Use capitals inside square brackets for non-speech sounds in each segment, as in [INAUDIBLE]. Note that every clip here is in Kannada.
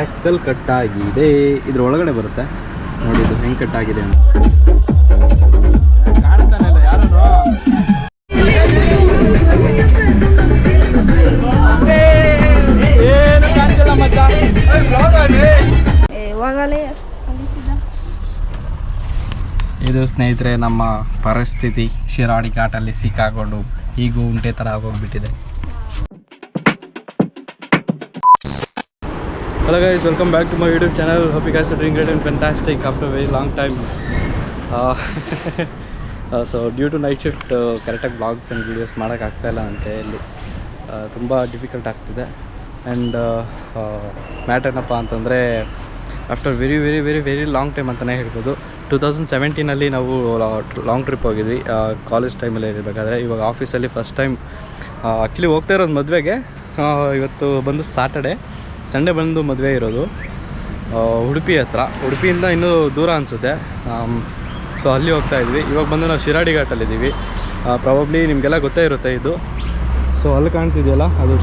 ಆಕ್ಸಲ್ ಕಟ್ಟಾಗಿದೆ. ಇದ್ರ ಒಳಗಡೆ ಬರುತ್ತೆ. ನೋಡಿ ಇದು ಹೆಂಗೆ ಕಟ್ಟಾಗಿದೆ ಅಂತ. ಇದು ಸ್ನೇಹಿತರೆ ನಮ್ಮ ಪರಿಸ್ಥಿತಿ ಶಿರಾಡಿ ಘಾಟಲ್ಲಿ ಸಿಕ್ಕಾಕೊಂಡು ಈಗೂ ಉಂಟೆ ತರ ಆಗೋಗ್ಬಿಟ್ಟಿದೆ. Hello guys welcome back to my YouTube channel hope and fantastic after very long time so due to night shift ಕರೆಕ್ಟಾಗಿ ಬ್ಲಾಗ್ಸ್ ಆ್ಯಂಡ್ ವೀಡಿಯೋಸ್ ಮಾಡೋಕ್ಕಾಗ್ತಾಯಿಲ್ಲ ನನ್ನ ಕೈಯಲ್ಲಿ ತುಂಬ ಡಿಫಿಕಲ್ಟ್ ಆಗ್ತಿದೆ. ಆ್ಯಂಡ್ ಮ್ಯಾಟರ್ ಏನಪ್ಪ ಅಂತಂದರೆ after very very very very long time ಅಂತಲೇ ಹೇಳ್ಬೋದು. ಟೂ ತೌಸಂಡ್ ಸೆವೆಂಟೀನಲ್ಲಿ ನಾವು ಲಾಂಗ್ ಟ್ರಿಪ್ ಹೋಗಿದ್ವಿ. ಕಾಲೇಜ್ ಟೈಮಲ್ಲಿ ಇರಬೇಕಾದ್ರೆ. ಇವಾಗ ಆಫೀಸಲ್ಲಿ ಫಸ್ಟ್ ಟೈಮ್ ಆ್ಯಕ್ಚುಲಿ ಹೋಗ್ತಾ ಇರೋದು ಮದುವೆಗೆ. ಇವತ್ತು ಬಂದು ಸಾಟರ್ಡೆ ಸಂಡೇ ಬಂದು ಮದುವೆ ಇರೋದು ಉಡುಪಿ ಹತ್ರ. ಉಡುಪಿಯಿಂದ ಇನ್ನೂ ದೂರ ಅನಿಸುತ್ತೆ. ಸೊ ಅಲ್ಲಿ ಹೋಗ್ತಾ ಇದ್ವಿ. ಇವಾಗ ಬಂದು ನಾವು ಶಿರಾಡಿ ಘಾಟಲ್ಲಿದ್ದೀವಿ ಪ್ರಾಬಬ್ಲಿ ನಿಮಗೆಲ್ಲ ಗೊತ್ತೇ ಇರುತ್ತೆ ಇದು. ಸೊ ಅಲ್ಲಿ ಕಾಣ್ತಿದೆಯಲ್ಲ, ಅದು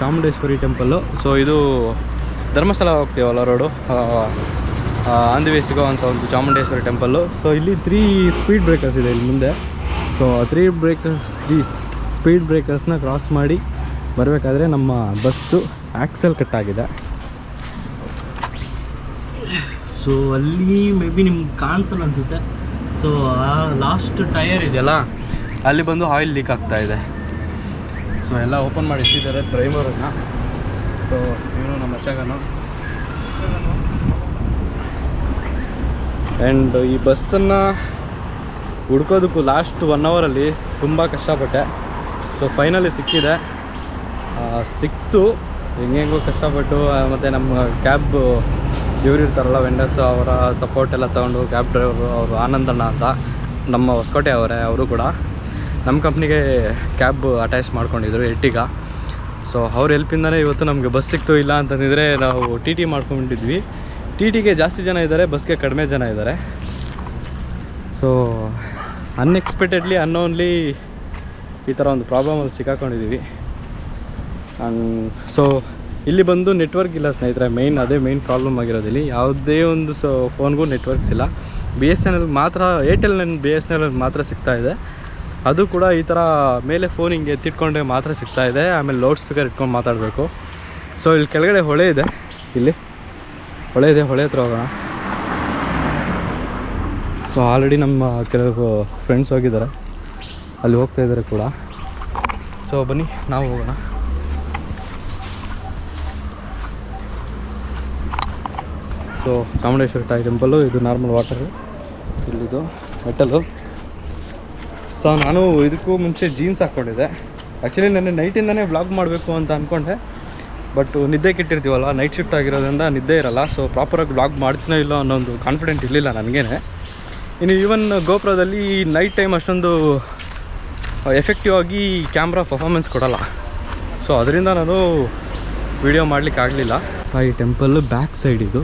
ಚಾಮುಂಡೇಶ್ವರಿ ಟೆಂಪಲ್ಲು ಸೊ ಇದು ಧರ್ಮಸ್ಥಳ ಹೋಗ್ತೀವಲ್ಲ ರೋಡು ಆನ್ ದಿ ವೇ ಸಿಗೋವಂಥ ಒಂದು ಚಾಮುಂಡೇಶ್ವರಿ ಟೆಂಪಲ್ಲು ಸೊ ಇಲ್ಲಿ ತ್ರೀ ಸ್ಪೀಡ್ ಬ್ರೇಕರ್ಸ್ ಇದೆ ಇಲ್ಲಿ ಮುಂದೆ. So three breaker three speed ಬ್ರೇಕರ್ಸ್ನ cross ಮಾಡಿ ಬರಬೇಕಾದ್ರೆ ನಮ್ಮ ಬಸ್ಸು ಆಕ್ಸೆಲ್ ಕಟ್ಟಾಗಿದೆ ಸೊ ಅಲ್ಲಿ ಮೇ ಬಿ ನಿಮ್ಗೆ ಕಾಣಿಸಲ್ಲ ಅನಿಸುತ್ತೆ. ಸೊ ಆ ಲಾಸ್ಟ್ ಟಯರ್ ಇದೆಯಲ್ಲ, ಅಲ್ಲಿ ಬಂದು ಆಯಿಲ್ ಲೀಕ್ ಆಗ್ತಾ ಇದೆ. ಸೊ ಎಲ್ಲ ಓಪನ್ ಮಾಡಿ ಇಟ್ಟಿದ್ದಾರೆ ಡ್ರೈವರನ್ನು ಸೊ ಇವನು ನಮ್ಮ ಮಚ್ಚಗನು ಆ್ಯಂಡ್ ಈ ಬಸ್ಸನ್ನು ಹುಡ್ಕೋದಕ್ಕೂ ಲಾಸ್ಟ್ ಒನ್ ಅವರಲ್ಲಿ ತುಂಬ ಕಷ್ಟಪಟ್ಟೆ. ಸೊ ಫೈನಲಿ ಸಿಕ್ಕಿದೆ. ಸಿಕ್ತು. ಹೆಂಗೆಂಗೋ ಕಷ್ಟಪಟ್ಟು ಮತ್ತು ನಮ್ಮ ಕ್ಯಾಬ್ ಇವ್ರು ಇರ್ತಾರಲ್ಲ ವೆಂಡರ್ಸು ಅವರ ಸಪೋರ್ಟ್ ಎಲ್ಲ ತೊಗೊಂಡು ಕ್ಯಾಬ್ ಡ್ರೈವರು ಅವರು ಆನಂದಣ್ಣ ಅಂತ, ನಮ್ಮ ಹೊಸಕೋಟೆ ಅವರೇ, ಅವರು ಕೂಡ ನಮ್ಮ ಕಂಪ್ನಿಗೆ ಕ್ಯಾಬ್ ಅಟ್ಯಾಚ್ ಮಾಡ್ಕೊಂಡಿದ್ರು ಎಟ್ಟಿಗ ಸೊ ಅವ್ರ ಹೆಲ್ಪಿಂದನೇ ಇವತ್ತು ನಮಗೆ ಬಸ್ ಸಿಕ್ತು, ಇಲ್ಲ ಅಂತಂದಿದ್ರೆ ನಾವು ಟಿ ಟಿ ಮಾಡ್ಕೊಂಡಿದ್ವಿ ಟಿ ಟಿಗೆ ಜಾಸ್ತಿ ಜನ ಇದ್ದಾರೆ ಬಸ್ಗೆ ಕಡಿಮೆ ಜನ ಇದ್ದಾರೆ. ಸೊ ಅನ್ಎಕ್ಸ್ಪೆಕ್ಟೆಡ್ಲಿ ಅನ್ನೋನ್ಲಿ ಈ ಥರ ಒಂದು ಪ್ರಾಬ್ಲಮಲ್ಲಿ ಸಿಕ್ಕಾಕೊಂಡಿದ್ದೀವಿ ಸೊ ಇಲ್ಲಿ ಬಂದು ನೆಟ್ವರ್ಕ್ ಇಲ್ಲ ಸ್ನೇಹಿತರೆ ಮೈನ್ ಅದೇ ಮೈನ್ ಪ್ರಾಬ್ಲಮ್ ಆಗಿರೋದು ಇಲ್ಲಿ. ಯಾವುದೇ ಒಂದು ಸೊ ಫೋನ್ಗೂ ನೆಟ್ವರ್ಕ್ಸ್ ಇಲ್ಲ. ಬಿ ಎಸ್ ಎನ್ ಎಲ್ ಮಾತ್ರ ಏರ್ಟೆಲ್ ನನ್ನ ಬಿ ಎಸ್ ಎನ್ ಎಲ್ ಮಾತ್ರ ಸಿಗ್ತಾ ಇದೆ. ಅದು ಕೂಡ ಈ ಥರ ಮೇಲೆ ಫೋನ್ ಹಿಂಗೆ ಎತ್ತಿಟ್ಕೊಂಡೆ ಮಾತ್ರ ಸಿಗ್ತಾ ಇದೆ. ಆಮೇಲೆ ಲೌಡ್ ಸ್ಪೀಕರ್ ಇಟ್ಕೊಂಡು ಮಾತಾಡಬೇಕು. ಸೊ ಇಲ್ಲಿ ಕೆಳಗಡೆ ಹೊಳೆ ಇದೆ. ಇಲ್ಲಿ. ಹೊಳೆ ಇದೆ, ಹೊಳೆ ಹತ್ರ ಹೋಗೋಣ. ಸೊ ಆಲ್ರೆಡಿ ನಮ್ಮ ಕೆಲವು ಫ್ರೆಂಡ್ಸ್ ಹೋಗಿದ್ದಾರೆ. ಅಲ್ಲಿ ಹೋಗ್ತಾ ಇದ್ದಾರೆ ಕೂಡ. ಸೊ ಬನ್ನಿ, ನಾವು ಹೋಗೋಣ. ಸೊ ಕಾಮಂಡೇಶ್ವರ ತಾಯಿ ಟೆಂಪಲ್ಲು ಇದು ನಾರ್ಮಲ್ ವಾಟರು ಇಲ್ಲಿದು ಮೆಟಲು ಸೊ ನಾನು ಇದಕ್ಕೂ ಮುಂಚೆ ಜೀನ್ಸ್ ಹಾಕ್ಕೊಂಡಿದ್ದೆ ಆ್ಯಕ್ಚುಲಿ ನಾನು ನೈಟಿಂದನೇ ಬ್ಲಾಗ್ ಮಾಡಬೇಕು ಅಂತ ಅಂದ್ಕೊಂಡೆ ಬಟ್ ನಿದ್ದೆ ಕೆಟ್ಟಿರ್ತೀವಲ್ಲ ನೈಟ್ ಶಿಫ್ಟ್ ಆಗಿರೋದ್ರಿಂದ ನಿದ್ದೆ ಇರಲ್ಲ. ಸೊ ಪ್ರಾಪರಾಗಿ ಬ್ಲಾಗ್ ಮಾಡ್ತೀನೋ ಇಲ್ಲ ಅನ್ನೋ ಒಂದು ಕಾನ್ಫಿಡೆಂಟ್ ಇರಲಿಲ್ಲ ನನಗೇನೆ. ಇನ್ನು ಈವನ್ ಗೋಪುರದಲ್ಲಿ ನೈಟ್ ಟೈಮ್ ಅಷ್ಟೊಂದು ಎಫೆಕ್ಟಿವ್ ಆಗಿ ಕ್ಯಾಮ್ರಾ ಪರ್ಫಾಮೆನ್ಸ್ ಕೊಡಲ್ಲ. ಸೊ ಅದರಿಂದ ನಾನು ವಿಡಿಯೋ ಮಾಡಲಿಕ್ಕೆ ಆಗಲಿಲ್ಲ ಈ ಟೆಂಪಲ್ಲು ಬ್ಯಾಕ್ ಸೈಡ್ ಇದು.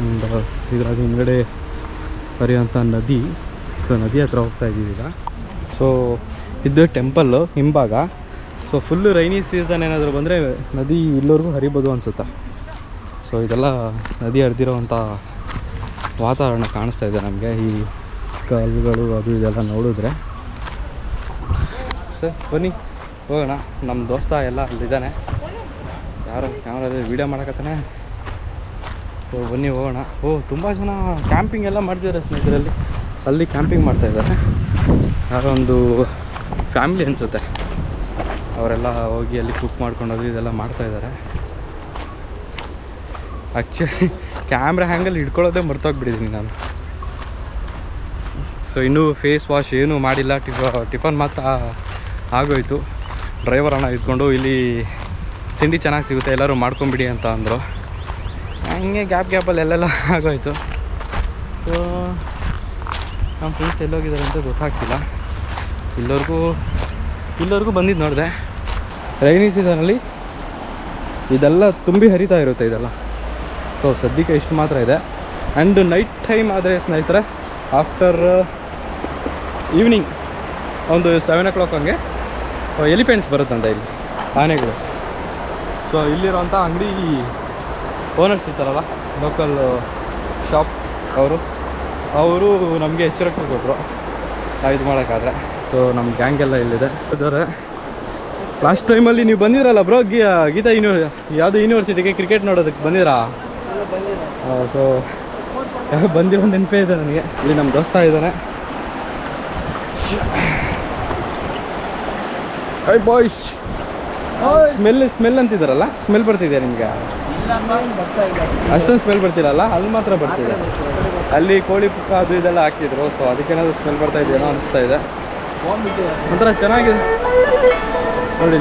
ಆ್ಯಂಡ್ ಇದರ ಹಿಂದ್ಗಡೆ ಹರಿಯೋಂಥ ನದಿ, ಸೊ ನದಿ ಹತ್ರ ಹೋಗ್ತಾ ಇದ್ದೀವಿ ಈಗ. ಸೊ ಇದು ಟೆಂಪಲ್ಲು ಹಿಂಭಾಗ. ಸೊ ಫುಲ್ಲು ರೈನಿ ಸೀಸನ್ ಏನಾದರೂ ಬಂದರೆ ನದಿ ಇಲ್ಲವರೆಗೂ ಹರಿಬೋದು ಅನಿಸುತ್ತೆ? ಸೊ ಇದೆಲ್ಲ ನದಿ ಹರಿದಿರೋವಂಥ ವಾತಾವರಣ ಕಾಣಿಸ್ತಾ ಇದೆ ನಮಗೆ. ಈ ಕಲ್ಲುಗಳು ಅದು ಇದೆಲ್ಲ ನೋಡಿದ್ರೆ. ಸರ್ ಬನ್ನಿ, ಹೋಗೋಣ. ನಮ್ಮ ದೋಸ್ತ ಎಲ್ಲ ಅಲ್ಲಿದ್ದಾನೆ. ಯಾರು ಕ್ಯಾಮ್ರಾದಲ್ಲಿ ವೀಡಿಯೋ ಮಾಡಕತ್ತಾನೆ. ಸೊ ಬನ್ನಿ ಹೋಗೋಣ. ಓ, ತುಂಬ ಜನ ಕ್ಯಾಂಪಿಂಗ್ ಎಲ್ಲ ಮಾಡ್ತಿದ್ದಾರೆ ಸ್ನೇಹಿತರಲ್ಲಿ. ಅಲ್ಲಿ ಕ್ಯಾಂಪಿಂಗ್ ಮಾಡ್ತಾ ಇದ್ದಾರೆ. ಯಾರೋ ಒಂದು ಫ್ಯಾಮಿಲಿ ಅನಿಸುತ್ತೆ. ಅವರೆಲ್ಲ ಹೋಗಿ ಅಲ್ಲಿ ಕುಕ್ ಮಾಡ್ಕೊಂಡು ಇದೆಲ್ಲ ಮಾಡ್ತಾ ಇದ್ದಾರೆ. ಆ್ಯಕ್ಚುಲಿ ಕ್ಯಾಮ್ರಾ ಹ್ಯಾಂಗಲ್ಲಿ ಹಿಡ್ಕೊಳ್ಳೋದೇ ಮರ್ತೋಗ್ಬಿಟ್ಟಿದ್ದೀನಿ ನಾನು. ಸೊ ಇನ್ನೂ ಫೇಸ್ ವಾಶ್ ಏನೂ ಮಾಡಿಲ್ಲ. ಟಿಫ, ಟಿಫನ್ ಮಾತ್ರ ಆಗೋಯ್ತು. ಡ್ರೈವರ್ ಅಣ್ಣ ಇದ್ಕೊಂಡು ಇಲ್ಲಿ ತಿಂಡಿ ಚೆನ್ನಾಗಿ ಸಿಗುತ್ತೆ, ಎಲ್ಲರೂ ಮಾಡ್ಕೊಂಬಿಡಿ ಅಂತ ಅಂದರು. ಹಂಗೆ ಗ್ಯಾಪ್ ಗ್ಯಾಪಲ್ಲಿ ಎಲ್ಲೆಲ್ಲ ಆಗೋಯ್ತು. ಸೊ ನಮ್ಮ ಫ್ರೆಂಡ್ಸ್ ಎಲ್ಲೋಗಿದ್ದಾರೆ ಅಂತ ಗೊತ್ತಾಗ್ತಿಲ್ಲ. ಇಲ್ಲವರೆಗೂ ಇಲ್ಲವರೆಗೂ ಬಂದಿದ್ದು ನೋಡಿದೆ. ರೈನಿ ಸೀಸನಲ್ಲಿ ಇದೆಲ್ಲ ತುಂಬಿ ಹರಿತಾ ಇರುತ್ತೆ ಇದೆಲ್ಲ. ಸೊ ಸದ್ಯಕ್ಕೆ ಇಷ್ಟು ಮಾತ್ರ ಇದೆ. ಆ್ಯಂಡ್ ನೈಟ್ ಟೈಮ್ ಆದರೆ ಸ್ನೇಹಿತರೆ ಆಫ್ಟರ್ ಈವ್ನಿಂಗ್ ಒಂದು ಸೆವೆನ್ ಓ ಕ್ಲಾಕ್ ಹಂಗೆ ಎಲಿಫೆಂಟ್ಸ್ ಬರುತ್ತಂತೆ ಇಲ್ಲಿ, ಆನೆಗಳು. ಸೊ ಇಲ್ಲಿರೋಂಥ ಅಂಗಡಿ ಓನರ್ಸ್ ಇರ್ತಾರಲ್ಲ ಲೋಕಲ್ ಶಾಪ್ ಅವರು. ಅವರು ನಮಗೆ ಎಚ್ಚರಿಕೆ ಕೊಟ್ಟರು ಇದು ಮಾಡೋಕ್ಕಾದ್ರೆ. ಸೊ ನಮ್ಮ ಗ್ಯಾಂಗ್ ಎಲ್ಲ ಇಲ್ಲಿದೆ. ಇದ್ದಾರೆ. ಲಾಸ್ಟ್ ಟೈಮಲ್ಲಿ ನೀವು ಬಂದಿದ್ರಲ್ಲ ಬ್ರೋ ಗೀತಾ ಯೂನಿವರ್ ಯಾವುದೋ ಯೂನಿವರ್ಸಿಟಿಗೆ ಕ್ರಿಕೆಟ್ ನೋಡೋದಕ್ಕೆ ಬಂದಿರಾ? ಸೊ [LAUGHS] ಬಂದಿರೋ ನೆನಪೇ ಇದೆ ನನಗೆ. ಇಲ್ಲಿ ನಮ್ಮ ದೋಸ್ತ ಇದ್ದಾನೆ ಬಾಯ್ಸ್ ಸ್ಮೆಲ್ ಸ್ಮೆಲ್ ಅಂತಿದ್ದಾರಲ್ಲ ಸ್ಮೆಲ್ ಬರ್ತಿದೆಯಾ ನಿಮಗೆ? ಅಷ್ಟೊಂದು ಸ್ಮೆಲ್ ಬರ್ತಿರಲ್ಲ? ಅಲ್ಲಿ ಮಾತ್ರ ಬರ್ತಿದೆ. ಅಲ್ಲಿ ಕೋಳಿ ಪುಕ್ಕ ಅದು ಇದೆಲ್ಲ ಹಾಕಿದ್ರು ಸೊ ಅದಕ್ಕೇನಾದ್ರು ಸ್ಮೆಲ್ ಬರ್ತಾ ಇದೆಯೇನೋ ಅನಿಸ್ತಾ ಇದೆ. ಒಂಥರ ಚೆನ್ನಾಗಿದೆ. ನೋಡಿ.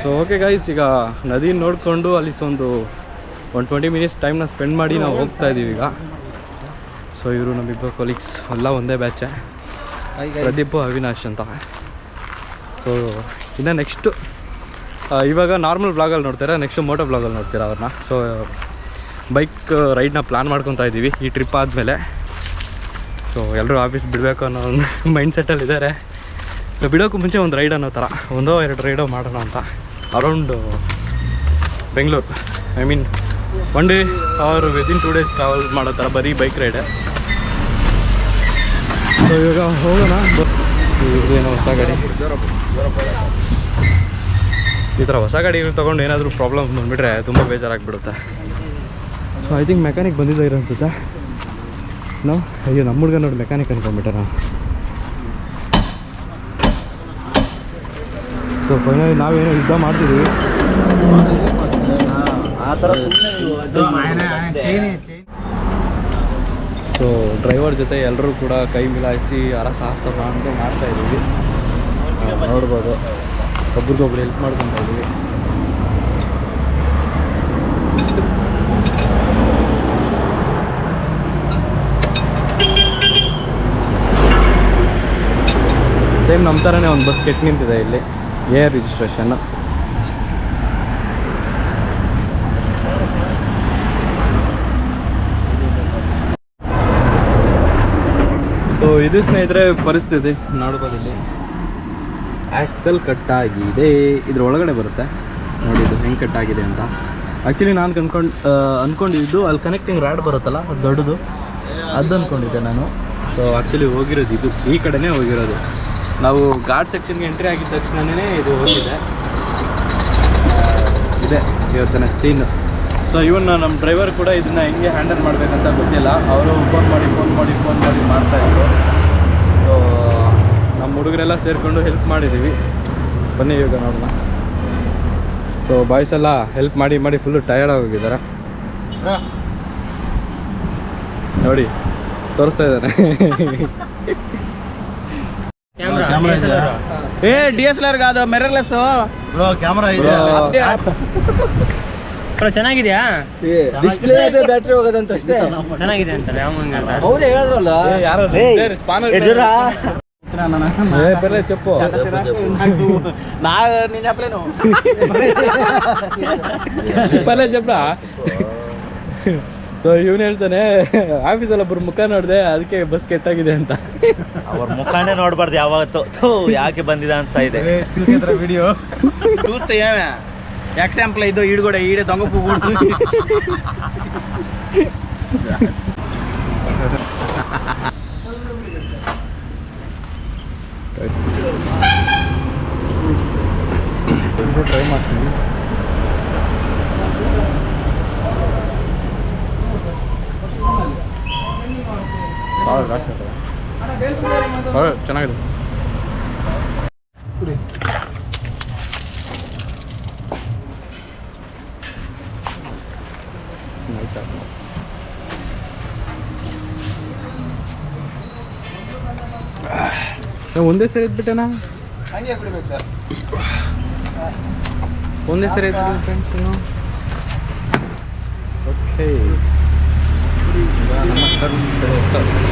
ಸೊ ಓಕೆ ಗೈಸ್ ಈಗ ನದಿ ನೋಡಿಕೊಂಡು ಅಲ್ಲಿ ಒಂದು ಒನ್ ಟ್ವೆಂಟಿ ಮಿನಿಟ್ಸ್ ಟೈಮ್ನ ಸ್ಪೆಂಡ್ ಮಾಡಿ ನಾವು ಹೋಗ್ತಾ ಇದ್ದೀವಿ ಈಗ. ಸೊ ಇವರು ನಮ್ಮಿಬ್ಬರು ಕೊಲೀಗ್ಸ್ ಎಲ್ಲ ಒಂದೇ ಬ್ಯಾಚೆ ಪ್ರದೀಪ್ ಅವಿನಾಶ್ ಅಂತ. ಸೊ ಇನ್ನು ನೆಕ್ಸ್ಟು ಇವಾಗ ನಾರ್ಮಲ್ ಬ್ಲಾಗಲ್ಲಿ ನೋಡ್ತೀರಾ? ನೆಕ್ಸ್ಟು ಮೋಟೋ ಬ್ಲಾಗಲ್ಲಿ ನೋಡ್ತೀರಾ ಅವ್ರನ್ನ? ಸೊ ಬೈಕ್ ರೈಡ್ನ ಪ್ಲ್ಯಾನ್ ಮಾಡ್ಕೊತಾ ಇದ್ದೀವಿ ಈ ಟ್ರಿಪ್ ಆದಮೇಲೆ. ಸೊ ಎಲ್ಲರೂ ಆಫೀಸ್ ಬಿಡಬೇಕು ಅನ್ನೋ ಒಂದು [LAUGHS] ಮೈಂಡ್ ಸೆಟ್ಟಲ್ಲಿ ಇದ್ದಾರೆ ಬಿಡೋಕ್ಕೂ ಮುಂಚೆ ಒಂದು ರೈಡ್ ಅನ್ನೋ ಥರ ಒಂದೋ ಎರಡು ರೈಡೋ ಮಾಡೋಣ ಅಂತ. Around Bengaluru I mean one day or within two days travel ಮಾಡೋ ಥರ ಬರೀ ಬೈಕ್ ರೈಡೆ ಸೊ ಇವಾಗ ಹೋಗೋಣ ಏನೋ ಹೊಸ ಗಾಡಿ ಈ ಥರ ಹೊಸ ಗಾಡಿ ತೊಗೊಂಡು ಏನಾದರೂ ಪ್ರಾಬ್ಲಮ್ ಬಂದುಬಿಟ್ರೆ ತುಂಬ ಬೇಜಾರಾಗ್ಬಿಡುತ್ತೆ. ಸೊ ಐ ಥಿಂಕ್ ಮೆಕ್ಯಾನಿಕ್ ಬಂದಿದ್ದ ಇರೋ ಅನ್ಸುತ್ತೆ ನಾವು ಅಯ್ಯೋ ನಮ್ಮ ಹುಡುಗ ನೋಡಿ ಮೆಕ್ಯಾನಿಕ್ ಅನ್ಕೊಂಡ್ಬಿಟ್ಟೆ ನಾವು ಸೊ ಫೈನಲಿ ನಾವೇನೋ ಯುದ್ಧ ಮಾಡ್ತಿದ್ದೀವಿ ಸೊ ಡ್ರೈವರ್ ಜೊತೆ ಎಲ್ಲರೂ ಕೂಡ ಕೈ ಮಿಲಾಯಿಸಿ ಹರಸಾಹಸ ಅಂತ ಮಾಡ್ತಾ ಇದ್ದೀವಿ. ನೋಡ್ಬೋದು. ಒಬ್ರಿಗೊಬ್ರು ಹೆಲ್ಪ್ ಮಾಡ್ಕೊತಾ ಇದ್ದೀವಿ. ಸೇಮ್ ನಮ್ಮ ಥರನೇ ಒಂದು ಬಸ್ ಕೆಟ್ಟು ನಿಂತಿದೆ ಇಲ್ಲಿ. ಏರ್ ರಿಜಿಸ್ಟ್ರೇಷನ್ ಸೊ ಇದು ಸ್ನೇಹಿತರೆ ಪರಿಸ್ಥಿತಿ ನೋಡ್ಬೋದಿಲ್ಲಿ ಆ್ಯಕ್ಸಲ್ ಕಟ್ಟಾಗಿದೆ. ಇದ್ರ ಒಳಗಡೆ ಬರುತ್ತೆ. ನೋಡಿ, ಇದು ಹೆಂಗೆ ಕಟ್ಟಾಗಿದೆ ಅಂತ. ಆ್ಯಕ್ಚುಲಿ ನಾನು ಕನ್ಕೊಂಡು ಅಂದ್ಕೊಂಡಿದ್ದು ಅಲ್ಲಿ ಕನೆಕ್ಟಿಂಗ್ ರಾಡ್ ಬರುತ್ತಲ್ಲ, ಅದು ದೊಡ್ಡದು. ಅದು ಅಂದ್ಕೊಂಡಿದ್ದೆ ನಾನು. ಸೊ ಆ್ಯಕ್ಚುಲಿ ಹೋಗಿರೋದು ಇದು. ಈ ಕಡೆನೇ ಹೋಗಿರೋದು. ನಾವು ಗಾರ್ಡ್ ಸೆಕ್ಷನ್ಗೆ ಎಂಟ್ರಿ ಆಗಿದ ತಕ್ಷಣವೇ ಇದು ಹೋಗಿದೆ. ಇದೆ, ಇವತ್ತಿನ ಸೀನ್ ಸೊ ಇವನ್ನ ನಮ್ಮ ಡ್ರೈವರ್ ಕೂಡ ಇದನ್ನ ಹೆಂಗೆ ಹ್ಯಾಂಡಲ್ ಮಾಡಬೇಕಂತ ಗೊತ್ತಿಲ್ಲ. ಅವರು ಫೋನ್ ಮಾಡಿ ಫೋನ್ ಮಾಡಿ ಫೋನ್ ಮಾಡಿ ಮಾಡ್ತಾ ಇದ್ರು. ಸೊ ನಮ್ಮ ಹುಡುಗರೆಲ್ಲ ಸೇರಿಕೊಂಡು ಹೆಲ್ಪ್ ಮಾಡಿದ್ದೀವಿ ಬನ್ನಿ ಇವಾಗ ನೋಡೋಣ. ಸೊ ಬಾಯ್ಸ್ ಎಲ್ಲ ಹೆಲ್ಪ್ ಮಾಡಿ ಮಾಡಿ ಫುಲ್ಲು ಟಯರ್ಡ್ ಆಗೋಗಿದ್ದಾರೆ ನೋಡಿ ತೋರಿಸ್ತಾ ಇದ್ದಾರೆ ಏ ಡಿ ಎಸ್ ಎಲ್ ಆರ್ ಅದು ಮೆರರ್ಲೆಸ್ ಬ್ರೋ ಕ್ಯಾಮ್ರಾ ಇದೆ ಚೆನ್ನಾಗಿದ್ಯಾ ಡಿಸ್ಪ್ಲೇ ಅದೇ ಬ್ಯಾಟ್ರಿ ಹೋಗೋದಂತ ಅಷ್ಟೇ ಚೆನ್ನಾಗಿದೆ ಅಂತಾರೆ ಯಾವ ಅವರೇ ಹೇಳಿದ್ರಲ್ಲ ಯಾರು ಬರ್ಲೆ చెప్పు ನಾ ನೀನ್ చెప్పలేను ಪಲ್ಲೆ చెప్పరా ಸೊ ಇವನು ಹೇಳ್ತಾನೆ ಆಫೀಸಲ್ಲಿ ಒಬ್ರು ಮುಖ ನೋಡಿದೆ ಅದಕ್ಕೆ ಬಸ್ ಕೆಟ್ಟಾಗಿದೆ ಅಂತ ಅವ್ರ ಮುಖಾನೇ ನೋಡ್ಬಾರ್ದು ಯಾವತ್ತು ಥು, ಯಾಕೆ ಬಂದಿದ ಅಂತ ಇದೆ ವಿಡಿಯೋ ಎಕ್ಸಾಂಪಲ್ ಇದು ಈಡ್ಗೋಡೆ ಈಡೆ ದೊಂಗ ಪೂಗೂಡು ಟ್ರೈ ಮಾಡ್ತೀನಿ ಚೆನ್ನಾಗಿದೆ. ಒಂದೇ ಸರಿ ಇದ್ಬಿಟ್ಟೆನಾ ಹಂಗೆ ಕುಡಿಬೇಕು ಸರ್. ಒಂದೇ ಸರಿ ಎದ್ಬಿಟ್ಟು ಫ್ರೆಂಡ್ಸ್ ಓಕೆ ನಮ್ಮ ಟರ್ನ್ ಕುಡಿ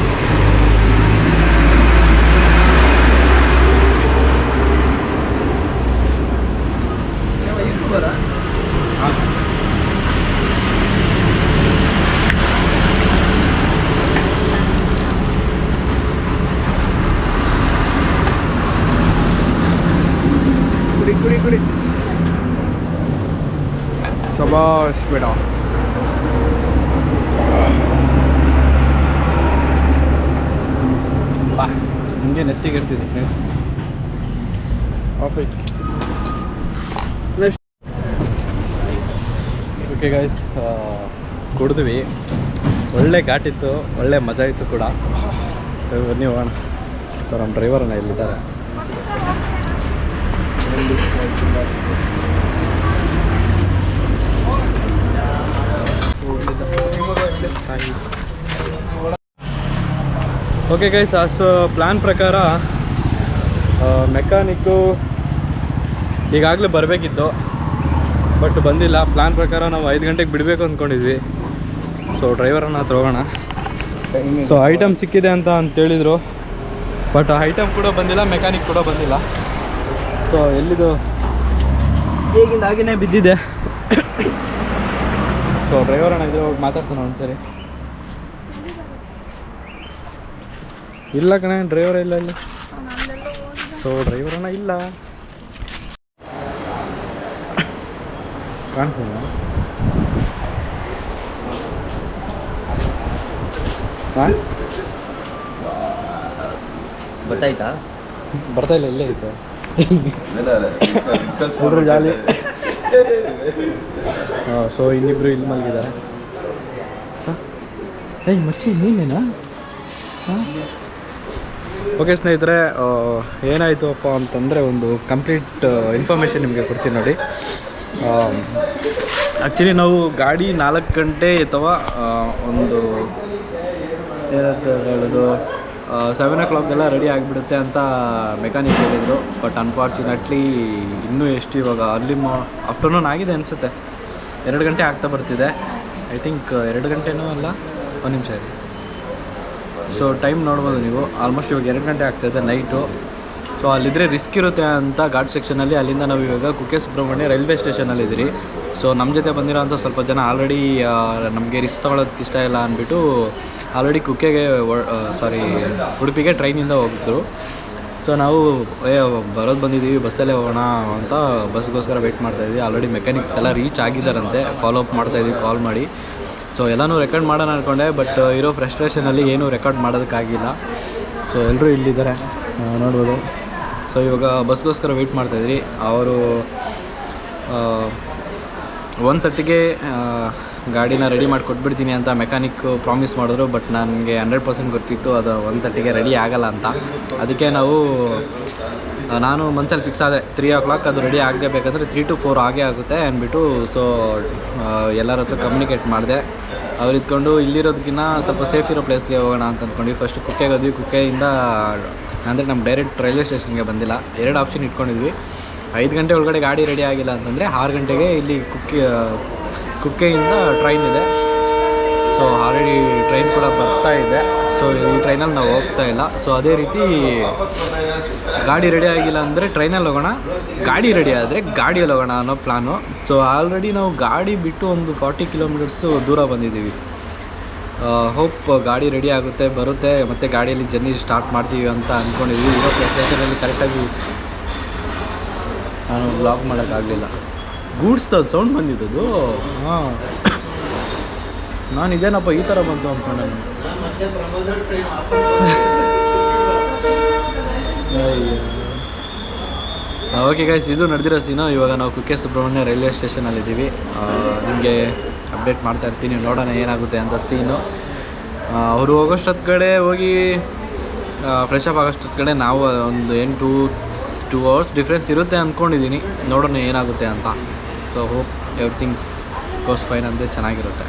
ಕುಡಿ. ಶಬಾಷ್ ಬೇಡ. ಹಿಂಗೆ ನೆತ್ತಿಗೆ ಇರ್ತಿದ್ದೆ ಸ್ನೇಹಿತ ಆಫ್ ಇಟ್ ಓಕೆ ಗೈಸ್ ಕುಡಿದ್ವಿ. ಒಳ್ಳೆ ಘಾಟಿತ್ತು ಒಳ್ಳೆ ಮಜಾ ಇತ್ತು ಕೂಡ. ಸೊ ಬನ್ನಿ ಹೋಗೋಣ. ಸೊ ನಮ್ಮ ಡ್ರೈವರನ್ನ ಇಲ್ಲಿದ್ದಾರೆ. ಓಕೆ ಗೈಸ್ ಅಷ್ಟು ಪ್ಲ್ಯಾನ್ ಪ್ರಕಾರ ಮೆಕ್ಯಾನಿಕ್ಕು ಈಗಾಗಲೇ ಬರಬೇಕಿತ್ತು ಬಟ್ ಬಂದಿಲ್ಲ. ಪ್ಲ್ಯಾನ್ ಪ್ರಕಾರ ನಾವು ಐದು ಗಂಟೆಗೆ ಬಿಡಬೇಕು ಅಂದ್ಕೊಂಡಿದ್ವಿ ಸೊ ಡ್ರೈವರನ್ನು ಹತ್ರ ಹೋಗೋಣ. ಸೊ ಐಟಮ್ ಸಿಕ್ಕಿದೆ ಅಂತ ಅಂತೇಳಿದರು ಬಟ್ ಐಟಮ್ ಕೂಡ ಬಂದಿಲ್ಲ ಮೆಕ್ಯಾನಿಕ್ ಕೂಡ ಬಂದಿಲ್ಲ. ಸೊ ಎಲ್ಲಿದು? ಈಗಿಂದ ಹಾಗೇನೆ ಬಿದ್ದಿದೆ. ಸೊ ಡ್ರೈವರ್ ಅಣ್ಣ ಇದ್ರೆ ಹೋಗಿ ಮಾತಾಡ್ತಾನೆ ಒಂದ್ಸರಿ. ಇಲ್ಲ ಕಣೆ ಡ್ರೈವರ್ ಇಲ್ಲ ಇಲ್ಲಿ. ಸೊ ಡ್ರೈವರ್ ಅಣ್ಣ ಇಲ್ಲ. ಕಾಣ್ತೀನಿ ಹಾಂ? ಗೊತ್ತಾಯ್ತಾ? ಬರ್ತಾ ಇಲ್ಲ ಇಲ್ಲೇ ಐತೆ. ಜಾಲಿ. [LAUGHS] ಹಾಂ ಸೊ ಇನ್ನಿಬ್ರು ಇಲ್ಲಿ ಮಲಗಿದ್ದಾರೆ. ಏಯ್ ಮಚ್ಚಿ ನೀನೇನಾ? ಓಕೆ ಸ್ನೇಹಿತರೆ ಏನಾಯಿತು ಅಪ್ಪ ಅಂತಂದರೆ ಒಂದು ಕಂಪ್ಲೀಟ್ ಇನ್ಫಾರ್ಮೇಷನ್ ನಿಮಗೆ ಕೊಡ್ತೀನಿ ನೋಡಿ. ಆ್ಯಕ್ಚುಲಿ ನಾವು ಗಾಡಿ ನಾಲ್ಕು ಗಂಟೆ ಅಥವಾ ಒಂದು ಏನಂತ ಹೇಳೋದು? ಸೆವೆನ್ ಓ ಕ್ಲಾಕ್ಗೆಲ್ಲ ರೆಡಿ ಆಗಿಬಿಡುತ್ತೆ ಅಂತ ಮೆಕ್ಯಾನಿಕ್ ಹೇಳಿದರು. ಬಟ್ ಅನ್ಫಾರ್ಚುನೇಟ್ಲಿ ಇನ್ನೂ ಎಷ್ಟು ಇವಾಗ ಅರ್ಲಿ ಮಾ ಆಫ್ಟರ್ನೂನ್ ಆಗಿದೆ ಅನಿಸುತ್ತೆ. ಎರಡು ಗಂಟೆ ಆಗ್ತಾ ಬರ್ತಿದೆ. ಐ ಥಿಂಕ್ ಎರಡು ಗಂಟೆನೂ ಅಲ್ಲ? ಒಂದು ನಿಮಿಷ ಇದೆ ಸೊ ಟೈಮ್ ನೋಡ್ಬೋದು ನೀವು. ಆಲ್ಮೋಸ್ಟ್ ಇವಾಗ ಎರಡು ಗಂಟೆ ಆಗ್ತಾಯಿದೆ ನೈಟು ಸೊ ಅಲ್ಲಿದ್ದರೆ ರಿಸ್ಕ್ ಇರುತ್ತೆ ಅಂತ ಘಾಟ್ ಸೆಕ್ಷನಲ್ಲಿ ಅಲ್ಲಿಂದ ನಾವು ಇವಾಗ ಕುಕ್ಕೆ ಸುಬ್ರಹ್ಮಣ್ಯ ರೈಲ್ವೆ ಸ್ಟೇಷನಲ್ಲಿ ಇದ್ದೀರಿ ಸೊ ನಮ್ಮ ಜೊತೆ ಬಂದಿರೋಂಥ ಸ್ವಲ್ಪ ಜನ ಆಲ್ರೆಡಿ ನಮಗೆ ರಿಸ್ಕ್ ತೊಗೊಳೋದಕ್ಕೆ ಇಷ್ಟ ಇಲ್ಲ ಅಂದ್ಬಿಟ್ಟು ಆಲ್ರೆಡಿ ಕುಕ್ಕೆಗೆ ಸಾರಿ ಉಡುಪಿಗೆ ಟ್ರೈನಿಂದ ಹೋಗಿದ್ರು. ಸೊ ನಾವು ಬರೋದು ಬಂದಿದ್ದೀವಿ ಬಸ್ಸಲ್ಲೇ ಹೋಗೋಣ ಅಂತ ಬಸ್ಗೋಸ್ಕರ ವೆಯ್ಟ್ ಮಾಡ್ತಾಯಿದ್ವಿ ಆಲ್ರೆಡಿ ಮೆಕ್ಯಾನಿಕ್ಸ್ ಎಲ್ಲ ರೀಚ್ ಆಗಿದ್ದಾರಂತೆ. ಫಾಲೋ ಅಪ್ ಮಾಡ್ತಾಯಿದ್ವಿ ಕಾಲ್ ಮಾಡಿ. ಸೊ ಎಲ್ಲನೂ ರೆಕಾರ್ಡ್ ಮಾಡೋಣ ಅಂದ್ಕೊಂಡೆ ಬಟ್ ಇರೋ ಫ್ರಸ್ಟ್ರೇಷನಲ್ಲಿ ಏನೂ ರೆಕಾರ್ಡ್ ಮಾಡೋದಕ್ಕಾಗಿಲ್ಲ. ಸೊ ಎಲ್ಲರೂ ಇಲ್ಲಿದ್ದಾರೆ ನೋಡ್ಬೋದು. ಸೊ ಇವಾಗ ಬಸ್ಗೋಸ್ಕರ ವೆಯ್ಟ್ ಮಾಡ್ತಾಯಿದ್ರಿ ಅವರು ಒನ್ ತರ್ಟಿಗೆ ಗಾಡಿನ ರೆಡಿ ಮಾಡಿ ಕೊಟ್ಬಿಡ್ತೀನಿ ಅಂತ ಮೆಕ್ಯಾನಿಕ್ ಪ್ರಾಮಿಸ್ ಮಾಡಿದ್ರು ಬಟ್ ನನಗೆ ಹಂಡ್ರೆಡ್ ಪರ್ಸೆಂಟ್ ಗೊತ್ತಿತ್ತು ಅದು ಒನ್ ತರ್ಟಿಗೆ ರೆಡಿ ಆಗಲ್ಲ ಅಂತ. ಅದಕ್ಕೆ ನಾವು ನಾನು ಮನ್ಸಲ್ಲಿ ಫಿಕ್ಸ್ ಆದರೆ ತ್ರೀ ಓ ಕ್ಲಾಕ್ ಅದು ರೆಡಿ ಆಗದೆ ಬೇಕಂದರೆ ತ್ರೀ ಟು ಫೋರ್ ಆಗೇ ಆಗುತ್ತೆ ಅಂದ್ಬಿಟ್ಟು ಸೊ ಎಲ್ಲರ ಹತ್ರ ಕಮ್ಯುನಿಕೇಟ್ ಮಾಡಿದೆ. ಅವ್ರು ಇದ್ಕೊಂಡು ಇಲ್ಲಿರೋದಕ್ಕಿಂತ ಸ್ವಲ್ಪ ಸೇಫ್ ಇರೋ ಪ್ಲೇಸ್ಗೆ ಹೋಗೋಣ ಅಂತ ಅಂದ್ಕೊಂಡ್ವಿ ಫಸ್ಟ್ ಕುಕ್ಕೆಗೆ ಹೋದ್ವಿ. ಕುಕ್ಕೆಯಿಂದ, ಅಂದರೆ ನಮ್ಮ ಡೈರೆಕ್ಟ್ ರೈಲ್ವೆ ಸ್ಟೇಷನ್ಗೆ ಬಂದಿಲ್ಲ. ಎರಡು ಆಪ್ಷನ್ ಇಟ್ಕೊಂಡಿದ್ವಿ. ಐದು ಗಂಟೆ ಒಳಗಡೆ ಗಾಡಿ ರೆಡಿ ಆಗಿಲ್ಲ ಅಂತಂದರೆ ಆರು ಗಂಟೆಗೆ ಇಲ್ಲಿ ಕುಕ್ಕೆ, ಕುಕ್ಕೆಯಿಂದ ಟ್ರೈನ್ ಇದೆ. ಸೊ ಆಲ್ರೆಡಿ ಟ್ರೈನ್ ಕೂಡ ಬರ್ತಾ ಇದೆ. ಸೊ ಈ ಟ್ರೈನಲ್ಲಿ ನಾವು ಹೋಗ್ತಾ ಇಲ್ಲ. ಸೊ ಅದೇ ರೀತಿ ಗಾಡಿ ರೆಡಿ ಆಗಿಲ್ಲ ಅಂದರೆ ಟ್ರೈನಲ್ಲಿ ಹೋಗೋಣ, ಗಾಡಿ ರೆಡಿ ಆದರೆ ಗಾಡಿಯಲ್ಲಿ ಹೋಗೋಣ ಅನ್ನೋ ಪ್ಲಾನು ಸೊ ಆಲ್ರೆಡಿ ನಾವು ಗಾಡಿ ಬಿಟ್ಟು ಒಂದು ಫಾರ್ಟಿ ಕಿಲೋಮೀಟರ್ಸು ದೂರ ಬಂದಿದ್ದೀವಿ. ಹೋಪ್ ಗಾಡಿ ರೆಡಿ ಆಗುತ್ತೆ, ಬರುತ್ತೆ, ಮತ್ತು ಗಾಡಿಯಲ್ಲಿ ಜರ್ನಿ ಸ್ಟಾರ್ಟ್ ಮಾಡ್ತೀವಿ ಅಂತ ಅಂದ್ಕೊಂಡಿದ್ವಿ ಇರೋ ಕರೆಕ್ಟಾಗಿ ನಾನು ಬ್ಲಾಗ್ ಮಾಡೋಕ್ಕಾಗಲಿಲ್ಲ ಗೂಡ್ಸ್ದು ಸೌಂಡ್ ಬಂದಿದ್ದದು ಹಾಂ. ನಾನು ಇದೇನಪ್ಪ ಈ ಥರ ಬಂತು ಅಂದ್ಕೊಂಡೆ ನಾನು. ಓಕೆ ಗೈಸ್ ಇದು ನಡೆದಿರೋ ಸೀನು ಇವಾಗ ನಾವು ಕುಕ್ಕೆ ಸುಬ್ರಹ್ಮಣ್ಯ ರೈಲ್ವೆ ಸ್ಟೇಷನಲ್ಲಿದ್ದೀವಿ ನಿಮಗೆ ಅಪ್ಡೇಟ್ ಮಾಡ್ತಾ ಇರ್ತೀನಿ. ನೋಡೋಣ ಏನಾಗುತ್ತೆ ಅಂತ ಸೀನು ಅವರು ಹೋಗೋಷ್ಟೊತ್ತು ಕಡೆ ಹೋಗಿ ಫ್ರೆಶ್ ಅಪ್ ಆಗೋಷ್ಟೊತ್ತು ಕಡೆ ನಾವು ಒಂದು ಎಂಟು ಟೂ ಅವರ್ಸ್ ಡಿಫ್ರೆನ್ಸ್ ಇರುತ್ತೆ ಅಂದ್ಕೊಂಡಿದ್ದೀನಿ ನೋಡೋಣ ಏನಾಗುತ್ತೆ ಅಂತ. So hope everything goes fine ಅಂದರೆ ಚೆನ್ನಾಗಿರುತ್ತೆ.